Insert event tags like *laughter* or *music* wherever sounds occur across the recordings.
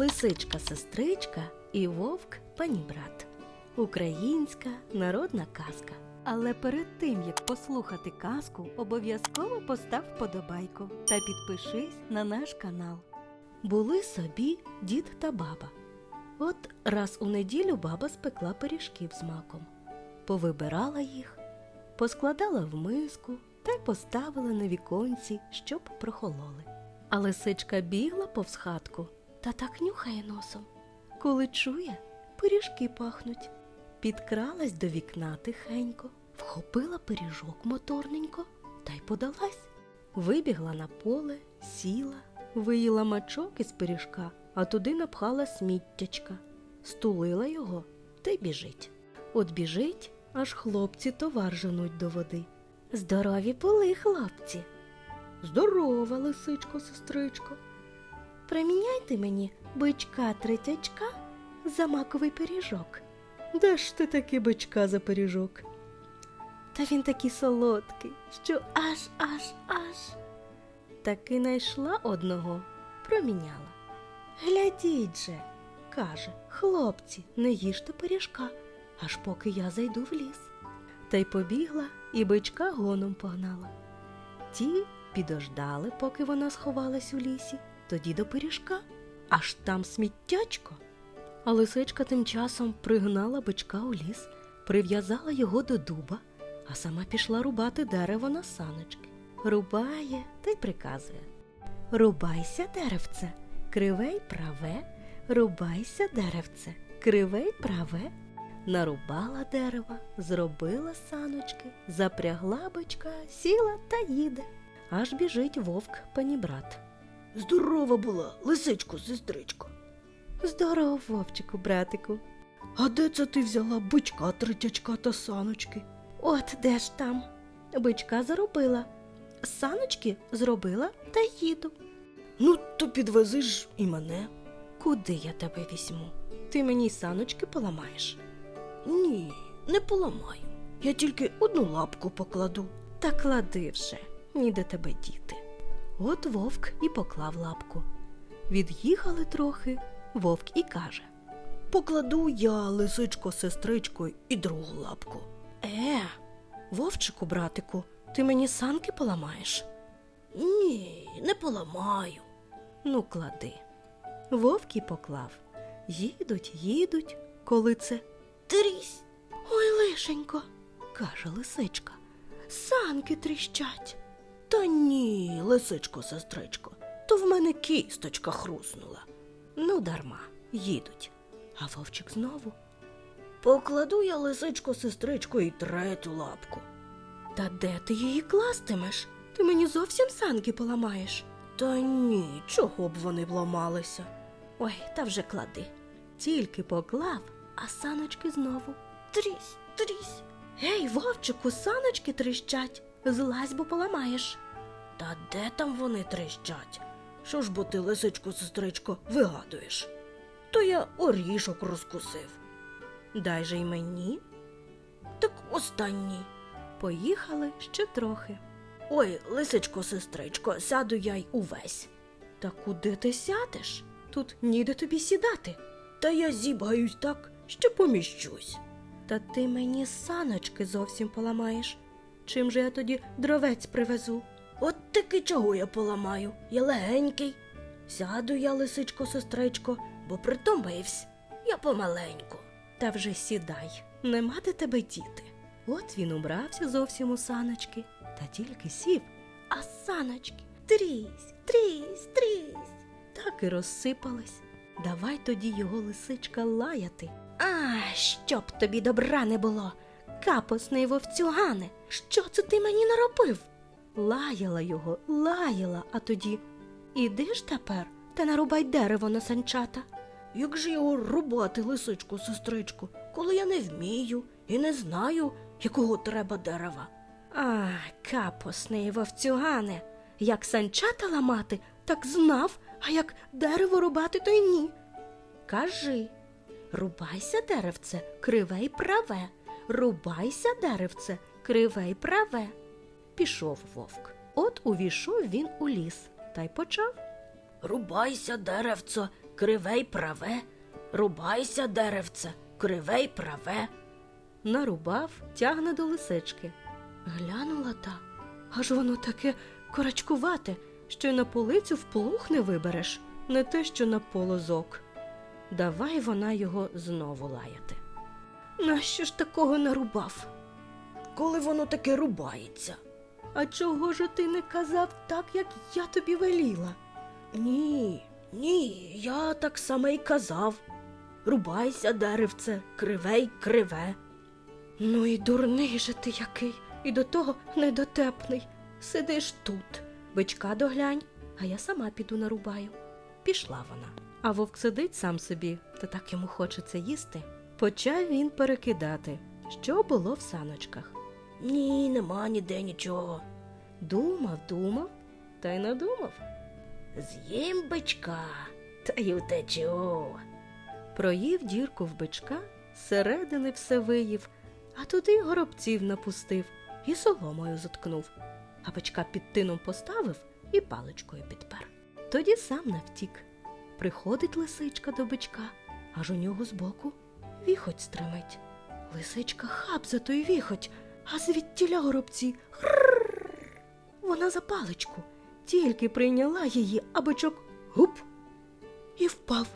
Лисичка сестричка і вовк панібрат. Українська народна казка. Але перед тим як послухати казку, обов'язково постав вподобайку та підпишись на наш канал. Були собі дід та баба. От раз у неділю баба спекла пиріжків з маком, повибирала їх, поскладала в миску та й поставила на віконці, щоб прохололи. А лисичка бігла повз хатку та так нюхає носом. Коли чує, пиріжки пахнуть. Підкралась до вікна тихенько, вхопила пиріжок моторненько та й подалась. Вибігла на поле, сіла, виїла мачок із пиріжка, а туди напхала сміттячка, стулила його та й біжить. От біжить, аж хлопці товар женуть до води. Здорові були хлопці. Здорова, лисичко, сестричко. Приміняйте мені бичка третячка за маковий пиріжок. Де ж ти таки бичка за пиріжок? Та він такий солодкий, що аж аж аж. Таки найшла одного, проміняла. Глядіть же, каже, хлопці, не їжте пиріжка, аж поки я зайду в ліс. Та й побігла і бичка гоном погнала. Ті підождали, поки вона сховалась у лісі, тоді до пиріжка, аж там сміттячко. А лисичка тим часом пригнала бичка у ліс, прив'язала його до дуба, а сама пішла рубати дерево на саночки. Рубає та й приказує. Рубайся, деревце, криве й праве, рубайся, деревце, криве й праве. Нарубала дерева, зробила саночки, запрягла бичка, сіла та їде. Аж біжить вовк панібрат. Здорова була, лисичко, сестричко. Здоров, вовчику, братику. А де це ти взяла бичка, третячка та саночки? От де ж там? Бичка заробила. Саночки зробила та їду. Ну, то підвези ж і мене. Куди я тебе візьму? Ти мені й саночки поламаєш. Ні, не поламаю. Я тільки одну лапку покладу. Та клади вже, ніде тебе діти. От вовк і поклав лапку. Від'їхали трохи, вовк і каже: Покладу я, лисичко, сестричко, і другу лапку. Е, вовчику, братику, ти мені санки поламаєш? Ні, не поламаю. Ну, клади. Вовк і поклав. Їдуть, їдуть, коли це Трісь. Ой, лишенько, каже лисичка. Санки тріщать. Та ні, лисичко, сестричко, то в мене кісточка хруснула. Ну, дарма, їдуть. А вовчик знову. Покладу я, лисичко, сестричко, і третю лапку. Та де ти її кластимеш? Ти мені зовсім санки поламаєш. Та ні, чого б вони б ламалися? Ой, та вже клади. Тільки поклав, а саночки знову. Трісь, трісь. Гей, вовчику, саночки тріщать. Злазь, бо поламаєш. Та де там вони трещать? Що ж бо ти, лисичко, сестричко, вигадуєш? То я орішок розкусив. Дай же й мені. Так останній. Поїхали ще трохи. Ой, лисичко, сестричко, сяду я й увесь. Та куди ти сядеш? Тут ніде тобі сідати. Та я зібгаюсь так, що поміщусь. Та ти мені саночки зовсім поламаєш. Чим же я тоді дровець привезу? От таки чого я поламаю? Я легенький. Сяду я, лисичко, сестричко, бо притомивсь. Я помаленьку. Та вже сідай, нема де тебе діти. От він убрався зовсім у саночки, та тільки сів, а саночки трісь, трісь, трісь. Так і розсипались. Давай тоді його лисичка лаяти. А, щоб тобі добра не було. Капосний вовцюгане, що це ти мені наробив? Лаяла його, лаяла, а тоді іди ж тепер та нарубай дерево на санчата. Як же його рубати, лисичко, сестричко, коли я не вмію і не знаю, якого треба дерева? А, капосний вовцюгане, як санчата ламати, так знав, а як дерево рубати, то й ні. Кажи, рубайся, деревце, криве й праве, рубайся, деревце, криве й праве. Пішов вовк. От увійшов він у ліс та й почав. Рубайся, деревцо, криве й праве, рубайся, деревце, криве й праве. Нарубав, тягне до лисички. Глянула та, аж воно таке корачкувате, що й на полицю вплух не вибереш, не те, що на полозок. Давай вона його знову лаяти. Нащо ж такого нарубав? Коли воно таке рубається? А чого ж ти не казав так, як я тобі веліла? Ні, ні, я так само й казав. Рубайся, деревце, криве й криве. Ну і дурний же ти який, і до того недотепний. Сидиш тут, бичка доглянь, а я сама піду нарубаю. Пішла вона. А вовк сидить сам собі, та так йому хочеться їсти. Почав він перекидати, що було в саночках. Ні, нема ніде нічого. Думав, думав, та й надумав. З'їм бичка, та й утечу. Проїв дірку в бичка, зсередини все виїв, а туди горобців напустив і соломою заткнув, а бичка під тином поставив і паличкою підпер. Тоді сам навтік. Приходить лисичка до бичка, аж у нього збоку віхоть стримить. Лисичка хап за той віхоть, а звідтіля горобці. Вона за паличку, тільки прийняла її, а бичок гуп і впав.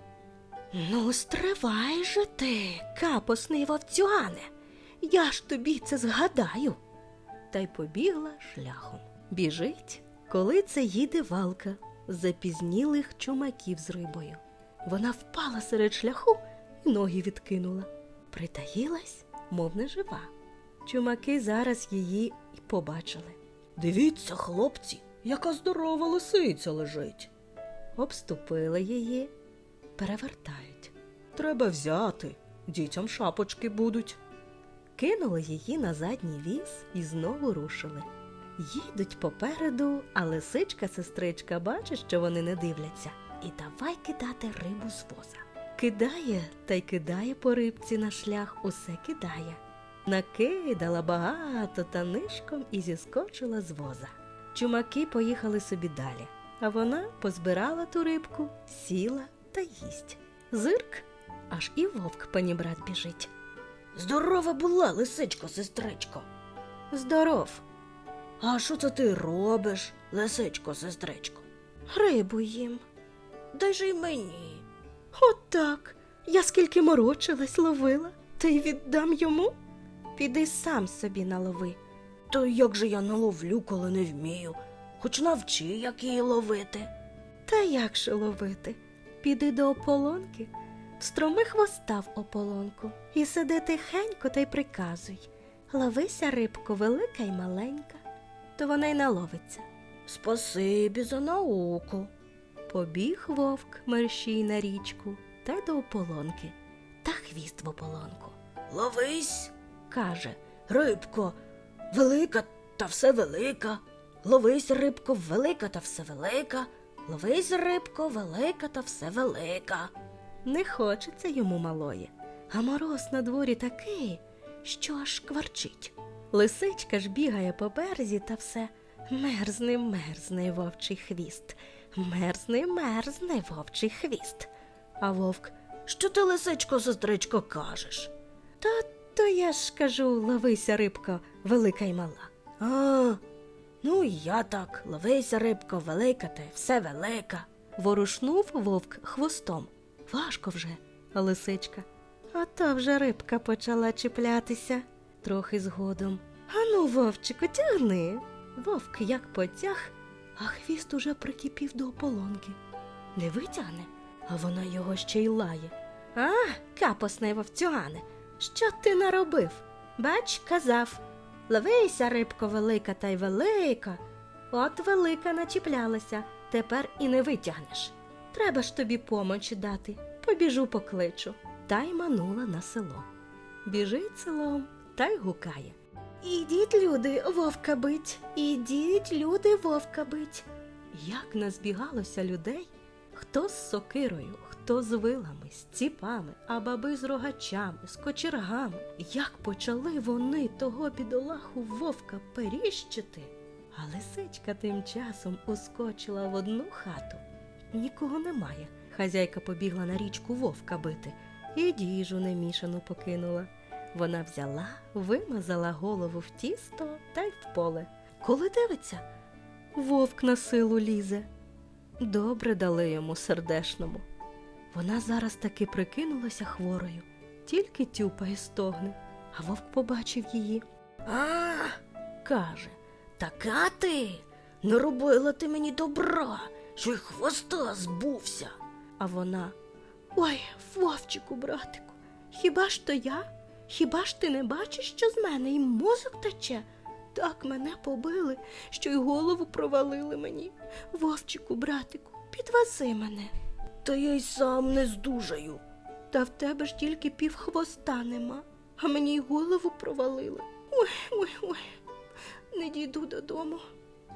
Ну, стривай же ти, капосний вовцюгане. Я ж тобі це згадаю. Та й побігла шляхом. Біжить, коли це їде валка запізнілих чумаків з рибою. Вона впала серед шляху ноги відкинула. Притаїлась, мов не жива. Чумаки зараз її й побачили. Дивіться, хлопці, яка здорова лисиця лежить. Обступили її, перевертають. Треба взяти. Дітям шапочки будуть. Кинули її на задній віз і знову рушили. Їдуть попереду, а лисичка-сестричка бачить, що вони не дивляться, і давай кидати рибу з воза. Кидає та й кидає по рибці на шлях, усе кидає. Накидала багато та нишком і зіскочила з воза. Чумаки поїхали собі далі, а вона позбирала ту рибку, сіла та їсть. Зирк, аж і вовк панібрат біжить. Здорова була, лисичко, сестричко. Здоров, А що це ти робиш, лисичко, сестричко? рибу їм. Дай же й мені. Отак. Я скільки морочилась, ловила, та й віддам йому. Піди сам собі налови. То як же я наловлю, коли не вмію? Хоч навчи, як її ловити. Та як же ловити? Піди до ополонки, встроми хвоста в ополонку і сиди тихенько та й приказуй. Ловися, рибко, велика й маленька, то вона й наловиться. Спасибі за науку. Побіг вовк мерщій на річку та до ополонки, та хвіст в ополонку. Ловись, Каже, рибко, велика та все велика. Ловись, рибко, велика та все велика. Ловись, рибко, велика та все велика. Не хочеться йому малої, а мороз на дворі такий, що аж кварчить. Лисичка ж бігає по березі та все мерзне, мерзне вовчий хвіст, мерзне, мерзне вовчий хвіст. А вовк, Що ти, лисичко, сестричко, кажеш? та то я ж кажу, ловися, рибко, велика й мала. А, ну і я так. Ловися, рибко, велика й все велика. Ворушнув вовк хвостом. Важко вже, лисичка. А то вже рибка почала чіплятися трохи згодом. Ану, вовчику, тягни. Вовк як потяг, а хвіст уже прикипів до ополонки. Не витягне, а вона його ще й лає. А, капосний вовцюгане, що ти наробив? Бач, казав. Ловися, рибко велика та й велика. От велика начіплялася, тепер і не витягнеш. Треба ж тобі помочі дати. Побіжу покличу. Та й манула на село. Біжить селом та й гукає. Ідіть, люди, вовка бить, ідіть, люди, вовка бить. Як назбігалося людей, хто з сокирою, хто з вилами, з ціпами, а баби з рогачами, з кочергами. Як почали вони того бідолаху вовка періщити. А лисичка тим часом ускочила в одну хату. Нікого немає. Хазяйка побігла на річку вовка бити і діжу немішану покинула. Вона взяла, вимазала голову в тісто та й в поле. Коли дивиться, вовк на силу лізе. Добре дали йому сердешному. Вона зараз таки прикинулася хворою, тільки тюпає стогне, а вовк побачив її. А, каже, така ти не робила ти мені добра, що й хвоста збувся. А вона Ой, вовчику, братику, хіба ж то я? Хіба ж ти не бачиш, що з мене і мозок тече? Так мене побили, що й голову провалили мені. Вовчику, братику, підвези мене. Та я й сам не здужаю. Та в тебе ж тільки пів хвоста нема, а мені й голову провалили. Ой, ой, ой, не дійду додому.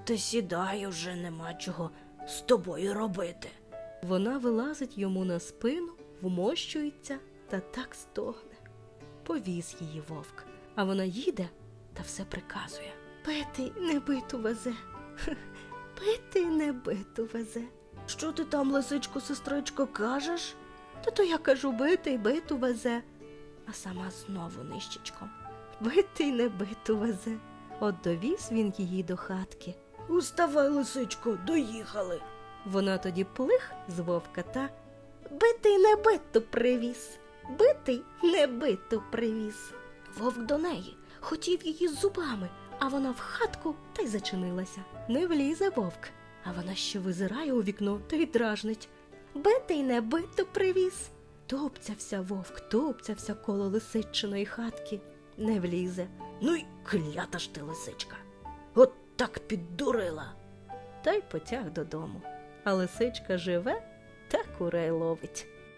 Та сідай уже нема чого з тобою робити. Вона вилазить йому на спину, вмощується та так стогне. Повіз її вовк, а вона їде та все приказує. Пити не биту везе. *laughs* Пити не биту везе. Що ти там, лисичко, сестричко, кажеш? Та то я кажу бити й биту везе, а сама знову нищечком. Бити й не биту везе. От довіз він її до хатки. Уставай, лисичко, доїхали. Вона тоді плих з вовка та битий не биту привіз, битий не биту привіз. Вовк до неї хотів її зубами, а вона в хатку та й зачинилася. Не влізе вовк, а вона ще визирає у вікно та й дражнить. Битий не биту привіз. Топцявся вовк, топцявся коло лисичиної хатки, не влізе. Ну й клята ж ти, лисичка. От так піддурила. та й потяг додому. А лисичка живе та курей ловить.